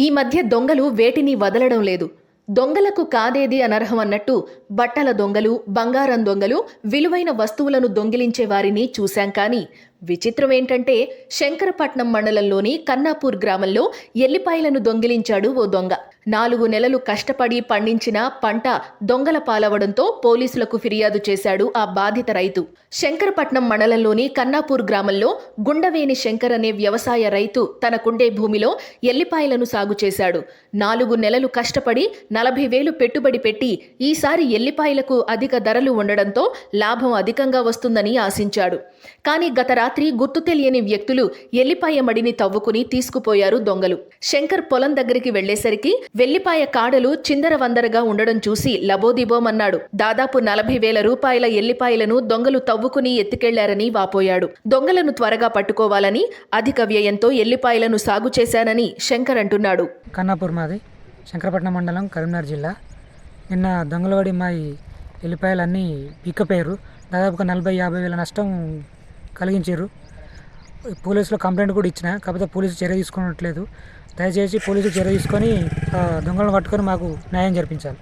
ఈ మధ్య దొంగలు వేటిని వదలడం లేదు. దొంగలకు కాదేది అనర్హం అన్నట్టు బట్టల దొంగలు బంగారం దొంగలు విలువైన వస్తువులను దొంగిలించే వారిని చూశాం కానీ విచిత్రం ఏంటంటే శంకరపట్నం మండలంలోని కన్నాపూర్ గ్రామంలో ఎల్లిపాయలను దొంగిలించాడు ఓ దొంగ. నాలుగు నెలలు కష్టపడి పండించిన పంట దొంగల పాలవడంతో పోలీసులకు ఫిర్యాదు చేశాడు ఆ బాధిత రైతు. శంకరపట్నం మండలంలోని కన్నాపూర్ గ్రామంలో గుండవేని శంకర్ అనే వ్యవసాయ రైతు తనకుండే భూమిలో ఎల్లిపాయలను సాగు చేశాడు. నాలుగు నెలలు కష్టపడి నలభై వేలు పెట్టుబడి పెట్టి ఈసారి ఎల్లిపాయలకు అధిక ధరలు ఉండడంతో లాభం అధికంగా వస్తుందని ఆశించాడు. కానీ గత రాత్రి గుర్తు తెలియని వ్యక్తులు ఎల్లిపాయ మడిని తవ్వుకుని తీసుకుపోయారు దొంగలు. శంకర్ పొలం దగ్గరికి వెళ్ళేసరికి వెల్లిపాయ కాడలు చిందరవందరగా ఉండడం చూసి లబోదిబోమన్నాడు. దాదాపు నలభై వేల రూపాయల ఎల్లిపాయలను దొంగలు తవ్వుకుని ఎత్తుకెళ్ళారని వాపోయాడు. దొంగలను త్వరగా పట్టుకోవాలని అధిక వ్యయంతో ఎల్లిపాయలను సాగు చేశానని శంకర్ అంటున్నాడు. కన్నాపూర్ మాది శంకరపట్నం మండలం కరీంనగర్ జిల్లా. నిన్న దొంగలవాడి మా ఎల్లిపాయలన్నీ పిక్కపోయారు దాదాపుగా నలభై యాభై వేల నష్టం కలిగించారు. పోలీసులో కంప్లైంట్ కూడా ఇచ్చిన కాకపోతే పోలీసు చర్య తీసుకున్నట్లేదు దయచేసి పోలీసు చర్య తీసుకొని దొంగలను పట్టుకొని మాకు న్యాయం జరిపించాలి.